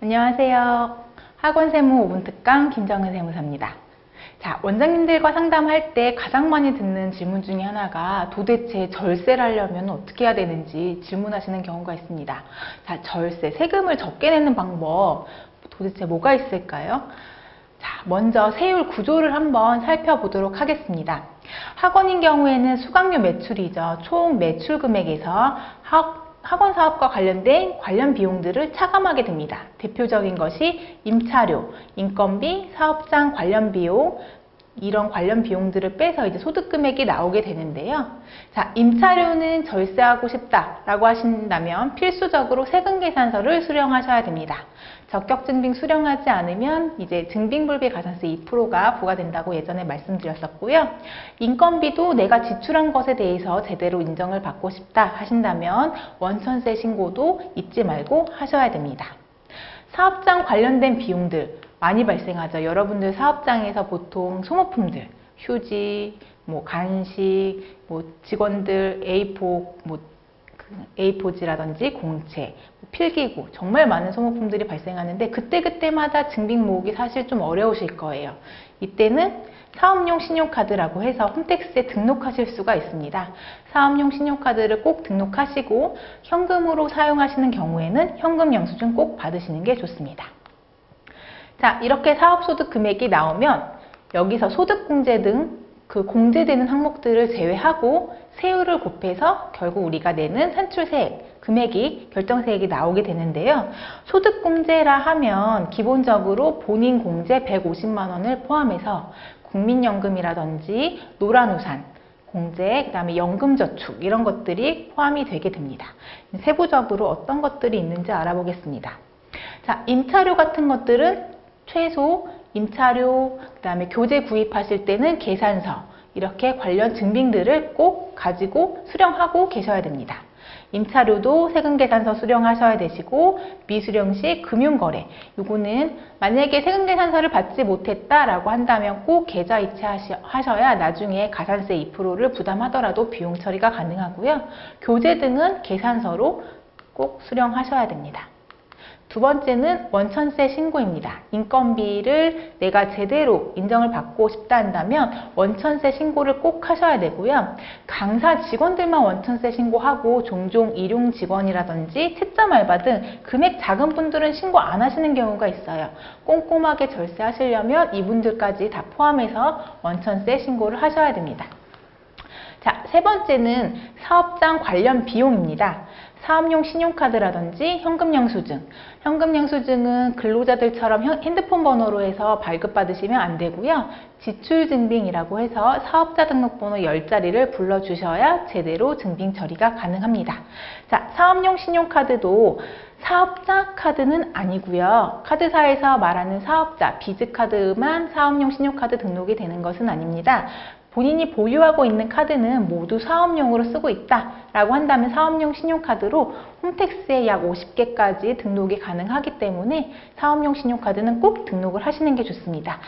안녕하세요. 학원 세무 5분 특강 김정은 세무사입니다. 자, 원장님들과 상담할 때 가장 많이 듣는 질문 중에 하나가 도대체 절세를 하려면 어떻게 해야 되는지 질문하시는 경우가 있습니다. 자, 절세, 세금을 적게 내는 방법 도대체 뭐가 있을까요? 자, 먼저 세율 구조를 한번 살펴보도록 하겠습니다. 학원인 경우에는 수강료 매출이죠. 총 매출 금액에서 학, 학원 사업과 관련된 관련 비용들을 차감하게 됩니다. 대표적인 것이 임차료, 인건비, 사업장 관련 비용, 이런 관련 비용들을 빼서 이제 소득 금액이 나오게 되는데요. 자, 임차료는 절세하고 싶다라고 하신다면 필수적으로 세금 계산서를 수령하셔야 됩니다. 적격 증빙 수령하지 않으면 이제 증빙불비 가산세 2%가 부과된다고 예전에 말씀드렸었고요. 인건비도 내가 지출한 것에 대해서 제대로 인정을 받고 싶다 하신다면 원천세 신고도 잊지 말고 하셔야 됩니다. 사업장 관련된 비용들 많이 발생하죠. 여러분들 사업장에서 보통 소모품들, 휴지, 뭐 간식, 뭐 직원들 A4, 뭐 A4지라든지 공채, 뭐 필기구 정말 많은 소모품들이 발생하는데 그때그때마다 증빙 모으기 사실 좀 어려우실 거예요. 이때는 사업용 신용카드라고 해서 홈택스에 등록하실 수가 있습니다. 사업용 신용카드를 꼭 등록하시고 현금으로 사용하시는 경우에는 현금 영수증 꼭 받으시는 게 좋습니다. 자, 이렇게 사업소득 금액이 나오면 여기서 소득공제 등 그 공제되는 항목들을 제외하고 세율을 곱해서 결국 우리가 내는 산출세액, 금액이 결정세액이 나오게 되는데요. 소득공제라 하면 기본적으로 본인 공제 150만 원을 포함해서 국민연금이라든지 노란우산, 공제, 그 다음에 연금저축 이런 것들이 포함이 되게 됩니다. 세부적으로 어떤 것들이 있는지 알아보겠습니다. 자, 임차료 같은 것들은 최소 임차료, 그 다음에 교재 구입하실 때는 계산서 이렇게 관련 증빙들을 꼭 가지고 수령하고 계셔야 됩니다. 임차료도 세금계산서 수령하셔야 되시고 미수령 시 금융거래 요거는 만약에 세금계산서를 받지 못했다라고 한다면 꼭 계좌 이체하셔야 나중에 가산세 2%를 부담하더라도 비용 처리가 가능하고요. 교재 등은 계산서로 꼭 수령하셔야 됩니다. 두 번째는 원천세 신고입니다. 인건비를 내가 제대로 인정을 받고 싶다 한다면 원천세 신고를 꼭 하셔야 되고요. 강사 직원들만 원천세 신고하고 종종 일용 직원이라든지 채점 알바 등 금액 작은 분들은 신고 안 하시는 경우가 있어요. 꼼꼼하게 절세하시려면 이분들까지 다 포함해서 원천세 신고를 하셔야 됩니다. 자, 세 번째는 사업장 관련 비용입니다. 사업용 신용카드라든지 현금 영수증. 현금 영수증은 근로자들처럼 핸드폰 번호로 해서 발급받으시면 안 되고요. 지출 증빙이라고 해서 사업자 등록번호 10자리를 불러주셔야 제대로 증빙 처리가 가능합니다. 자, 사업용 신용카드도 사업자 카드는 아니고요. 카드사에서 말하는 사업자, 비즈카드만 사업용 신용카드 등록이 되는 것은 아닙니다. 본인이 보유하고 있는 카드는 모두 사업용으로 쓰고 있다라고 한다면 사업용 신용카드로 홈택스에 약 50개까지 등록이 가능하기 때문에 사업용 신용카드는 꼭 등록을 하시는 게 좋습니다.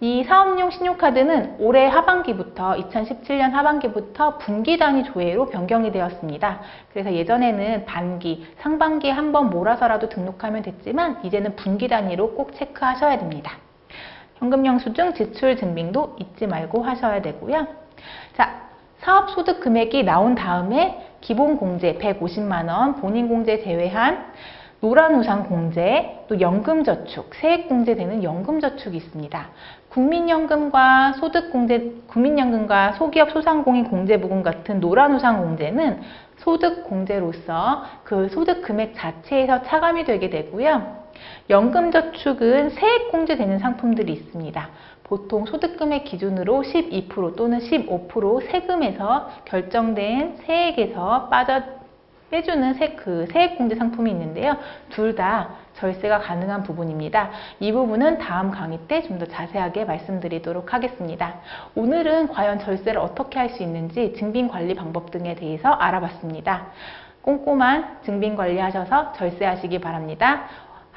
이 사업용 신용카드는 올해 하반기부터 2017년 하반기부터 분기 단위 조회로 변경이 되었습니다. 그래서 예전에는 반기, 상반기에 한 번 몰아서라도 등록하면 됐지만 이제는 분기 단위로 꼭 체크하셔야 됩니다. 현금 영수증 지출 증빙도 잊지 말고 하셔야 되고요. 자, 사업 소득 금액이 나온 다음에 기본 공제 150만 원, 본인 공제 제외한 노란 우산 공제, 또 연금 저축, 세액 공제되는 연금 저축이 있습니다. 국민연금과 소득 공제, 국민연금과 소기업 소상공인 공제 부금 같은 노란 우산 공제는 소득 공제로서 그 소득 금액 자체에서 차감이 되게 되고요. 연금저축은 세액공제되는 상품들이 있습니다. 보통 소득금액 기준으로 12% 또는 15% 세금에서 결정된 세액에서 빠져 빼주는 세, 그 세액공제 상품이 있는데요. 둘 다 절세가 가능한 부분입니다. 이 부분은 다음 강의 때 좀 더 자세하게 말씀드리도록 하겠습니다. 오늘은 과연 절세를 어떻게 할 수 있는지 증빙관리 방법 등에 대해서 알아봤습니다. 꼼꼼한 증빙관리 하셔서 절세하시기 바랍니다.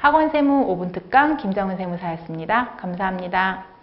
학원 세무 5분 특강 김정은 세무사였습니다. 감사합니다.